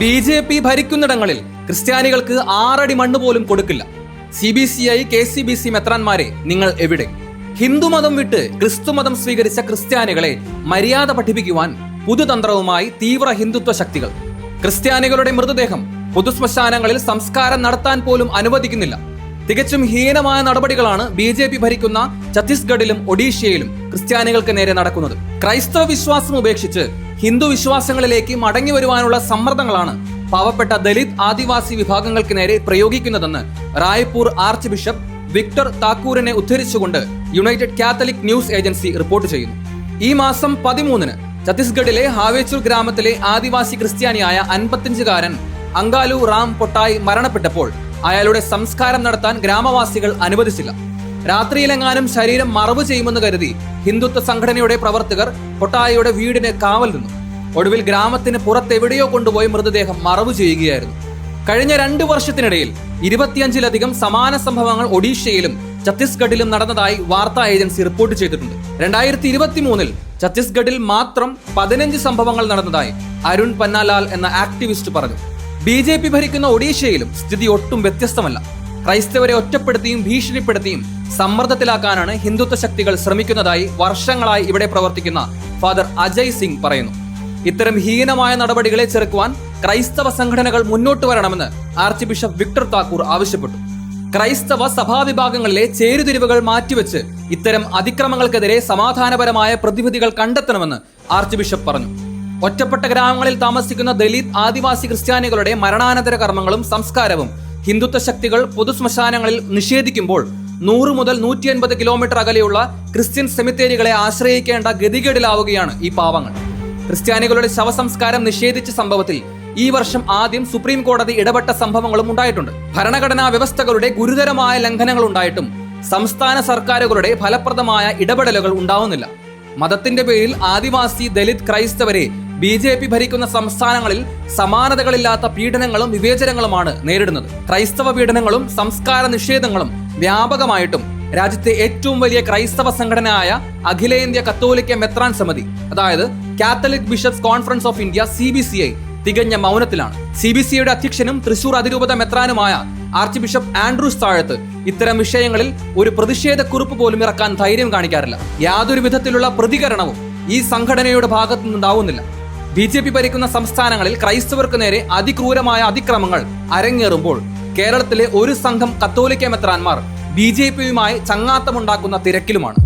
B J P ഭരിക്കുന്നിടങ്ങളിൽ ക്രിസ്ത്യാനികൾക്ക് ആറടി മണ്ണ് പോലും കൊടുക്കില്ല. C B C I K C B C മെത്രാന്മാരെ നിങ്ങൾ എവിടെ? ഹിന്ദുമതം വിട്ട് ക്രിസ്തുമതം സ്വീകരിച്ച ക്രിസ്ത്യാനികളെ മര്യാദ പഠിപ്പിക്കുവാൻ പുതുതന്ത്രവുമായി തീവ്ര ഹിന്ദുത്വ ശക്തികൾ. ക്രിസ്ത്യാനികളുടെ മൃതദേഹം പൊതുശ്മശാനങ്ങളിൽ സംസ്കാരം നടത്താൻ പോലും അനുവദിക്കുന്നില്ല. തികച്ചും ഹീനമായ നടപടികളാണ് ബി ജെ പി ഭരിക്കുന്ന ഛത്തീസ്ഗഡിലും ഒഡീഷയിലും ക്രിസ്ത്യാനികൾക്ക് നേരെ നടക്കുന്നത്. ക്രൈസ്തവ വിശ്വാസം ഉപേക്ഷിച്ച് ഹിന്ദു വിശ്വാസങ്ങളിലേക്ക് മടങ്ങി വരുവാനുള്ള സമ്മർദ്ദങ്ങളാണ് പാവപ്പെട്ട ദലിത് ആദിവാസി വിഭാഗങ്ങൾക്ക് നേരെ പ്രയോഗിക്കുന്നതെന്ന് റായ്പൂർ ആർച്ച് ബിഷപ്പ് വിക്ടർ താക്കൂറിനെ ഉദ്ധരിച്ചുകൊണ്ട് United Catholic News Agency report ചെയ്യുന്നു. ഈ മാസം പതിമൂന്നിന് ഛത്തീസ്ഗഡിലെ ഹാവേച്ചൂർ ഗ്രാമത്തിലെ ആദിവാസി ക്രിസ്ത്യാനിയായ അൻപത്തിയഞ്ചുകാരൻ അങ്കാലു റാം പൊട്ടായി മരണപ്പെട്ടപ്പോൾ അയാളുടെ സംസ്കാരം നടത്താൻ ഗ്രാമവാസികൾ അനുവദിച്ചില്ല. രാത്രിയിലെങ്ങാനും ശരീരം മറവ് ചെയ്യുമെന്ന് കരുതി ഹിന്ദുത്വ സംഘടനയുടെ പ്രവർത്തകർ കൊട്ടായയുടെ വീടിന് കാവൽ നിന്നു. ഒടുവിൽ ഗ്രാമത്തിന് പുറത്തെവിടെയോ കൊണ്ടുപോയി മൃതദേഹം മറവ് ചെയ്യുകയായിരുന്നു. കഴിഞ്ഞ രണ്ടു വർഷത്തിനിടയിൽ ഇരുപത്തിയഞ്ചിലധികം സമാന സംഭവങ്ങൾ ഒഡീഷയിലും ഛത്തീസ്ഗഡിലും നടന്നതായി വാർത്താ ഏജൻസി റിപ്പോർട്ട് ചെയ്തിട്ടുണ്ട്. രണ്ടായിരത്തി ഇരുപത്തി മൂന്നിൽ ഛത്തീസ്ഗഡിൽ മാത്രം പതിനഞ്ച് സംഭവങ്ങൾ നടന്നതായി അരുൺ പന്നാലാൽ എന്ന ആക്ടിവിസ്റ്റ് പറഞ്ഞു. ബി ഭരിക്കുന്ന ഒഡീഷയിലും സ്ഥിതി ഒട്ടും വ്യത്യസ്തമല്ല. ക്രൈസ്തവരെ ഒറ്റപ്പെടുത്തിയും ഭീഷണിപ്പെടുത്തിയും സമ്മർദ്ദത്തിലാക്കാനാണ് ഹിന്ദുത്വ ശക്തികൾ ശ്രമിക്കുന്നതായി വർഷങ്ങളായി ഇവിടെ പ്രവർത്തിക്കുന്ന ഫാദർ അജയ് സിംഗ് പറയുന്നു. ഇത്തരം ഹീനമായ നടപടികളെ ചെറുക്കുവാൻ ക്രൈസ്തവ സംഘടനകൾ മുന്നോട്ട് വരണമെന്ന് ആർച്ച് ബിഷപ്പ് വിക്ടർ താക്കൂർ ആവശ്യപ്പെട്ടു. ക്രൈസ്തവ സഭാവിഭാഗങ്ങളിലെ ചേരുതിരിവുകൾ മാറ്റിവെച്ച് ഇത്തരം അതിക്രമങ്ങൾക്കെതിരെ സമാധാനപരമായ പ്രതിവിധികൾ കണ്ടെത്തണമെന്ന് ആർച്ച് ബിഷപ്പ് പറഞ്ഞു. ഒറ്റപ്പെട്ട ഗ്രാമങ്ങളിൽ താമസിക്കുന്ന ദലിത് ആദിവാസി ക്രിസ്ത്യാനികളുടെ മരണാനന്തര കർമ്മങ്ങളും സംസ്കാരവും ഹിന്ദുത്വ ശക്തികൾ പൊതുശ്മശാനങ്ങളിൽ നിഷേധിക്കുമ്പോൾ നൂറ് മുതൽ നൂറ്റി അൻപത് കിലോമീറ്റർ അകലെയുള്ള ക്രിസ്ത്യൻ സെമിത്തേരികളെ ആശ്രയിക്കേണ്ട ഗതികേടിലാവുകയാണ് ഈ പാവങ്ങൾ. ക്രിസ്ത്യാനികളുടെ ശവസംസ്കാരം നിഷേധിച്ച സംഭവത്തിൽ ഈ വർഷം ആദ്യം സുപ്രീം കോടതി ഇടപെട്ട സംഭവങ്ങളും ഉണ്ടായിട്ടുണ്ട്. ഭരണഘടനാ വ്യവസ്ഥകളുടെ ഗുരുതരമായ ലംഘനങ്ങൾ ഉണ്ടായിട്ടും സംസ്ഥാന സർക്കാരുകളുടെ ഫലപ്രദമായ ഇടപെടലുകൾ ഉണ്ടാവുന്നില്ല. മതത്തിന്റെ പേരിൽ ആദിവാസി ദലിത് ക്രൈസ്തവരെ ബി ജെ പി ഭരിക്കുന്ന സംസ്ഥാനങ്ങളിൽ സമാനതകളില്ലാത്ത പീഡനങ്ങളും വിവേചനങ്ങളുമാണ് നേരിടുന്നത്. ക്രൈസ്തവ പീഡനങ്ങളും സംസ്കാര നിഷേധങ്ങളും വ്യാപകമായിട്ടും രാജ്യത്തെ ഏറ്റവും വലിയ ക്രൈസ്തവ സംഘടനയായ അഖിലേന്ത്യ കത്തോലിക്ക മെത്രാൻ സമിതി അതായത് Catholic Bishops Conference of India C B C I തികഞ്ഞ മൗനത്തിലാണ്. സി ബി സിയുടെ അധ്യക്ഷനും തൃശൂർ അതിരൂപത മെത്രാനുമായ ആർച്ച് ബിഷപ്പ് ആൻഡ്രൂസ് താഴത്ത് ഇത്തരം വിഷയങ്ങളിൽ ഒരു പ്രതിഷേധക്കുറിപ്പ് പോലും ഇറക്കാൻ ധൈര്യം കാണിക്കാറില്ല. യാതൊരു വിധത്തിലുള്ള പ്രതികരണവും ഈ സംഘടനയുടെ ഭാഗത്തു നിന്നുണ്ടാവുന്നില്ല ബി ജെ പി ഭരിക്കുന്ന സംസ്ഥാനങ്ങളിൽ ക്രൈസ്തവർക്ക് നേരെ അതിക്രൂരമായ അതിക്രമങ്ങൾ അരങ്ങേറുമ്പോൾ കേരളത്തിലെ ഒരു സംഘം കത്തോലിക്ക മെത്രാന്മാർ ബി ജെ പിയുമായി ചങ്ങാത്തമുണ്ടാക്കുന്ന തിരക്കിലുമാണ്.